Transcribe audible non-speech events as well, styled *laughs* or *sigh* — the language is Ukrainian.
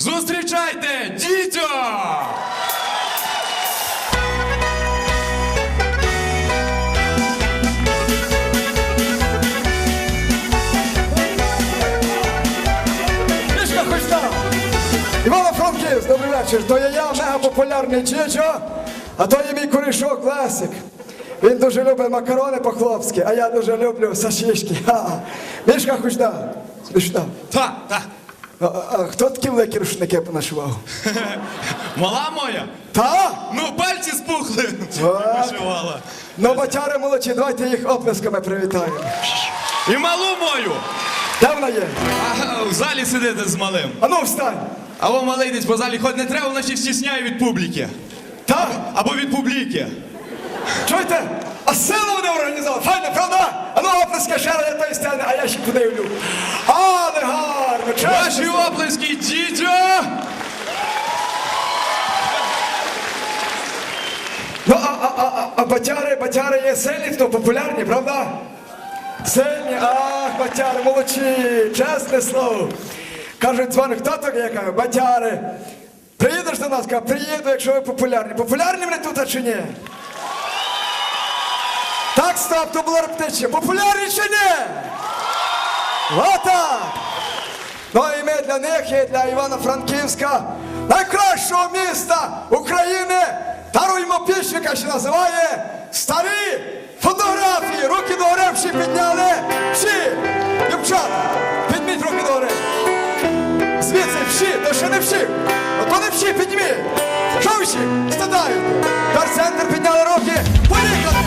Зустрічайте, дідьо! Мішка Христа! Івано Франківськ, добрий вечір. То є я, мега популярний Чичо, а то є мій корішок Лесик. Він дуже любить макарони по-хлопськи, а я дуже люблю сашішки. Мішка Христа, смішна. Та, та. А, а хто такі великі рушники понашивав? *laughs* Мала моя? Та? Ну, пальці спухли. Так. Ну, батяри молодці, давайте їх оплесками привітаємо. І малу мою. Де вона є? А, в залі сидите з малим. А ну встань! А во малий десь по залі ходить не треба, вона ще стісняє від публіки. Та? Або від публіки. Чуєте? А силу вони організували, файно, правда? А ну оплески ще раз тої сцени, а я ще подивлю. Ваші оплески, дідьо! Ну, а, а, а, а, а батяри, батяри є сильні, хто популярні, правда? Сильні, ах, батяри, молодці, чесне слово. Кажуть, дзвоник, хто таке? Я кажу, батяри. Приїдеш до нас, кажу, приїду, якщо ви популярні. Популярні вони тут, а чи ні? Так, стоп, то було репетиція. Популярні чи ні? Отак! Ну і ми для них і для Івано-Франківська, найкращого міста України, даруємо пісню, яка ще називає Старі фотографії. Руки догори всі підняли. Всі! Дівчата, підніміть руки догори. Звідси всі, то ще не всі. Ото не всі, підніміть. Що всі? Стадають. Тепер центр підняли руки. Поїхали!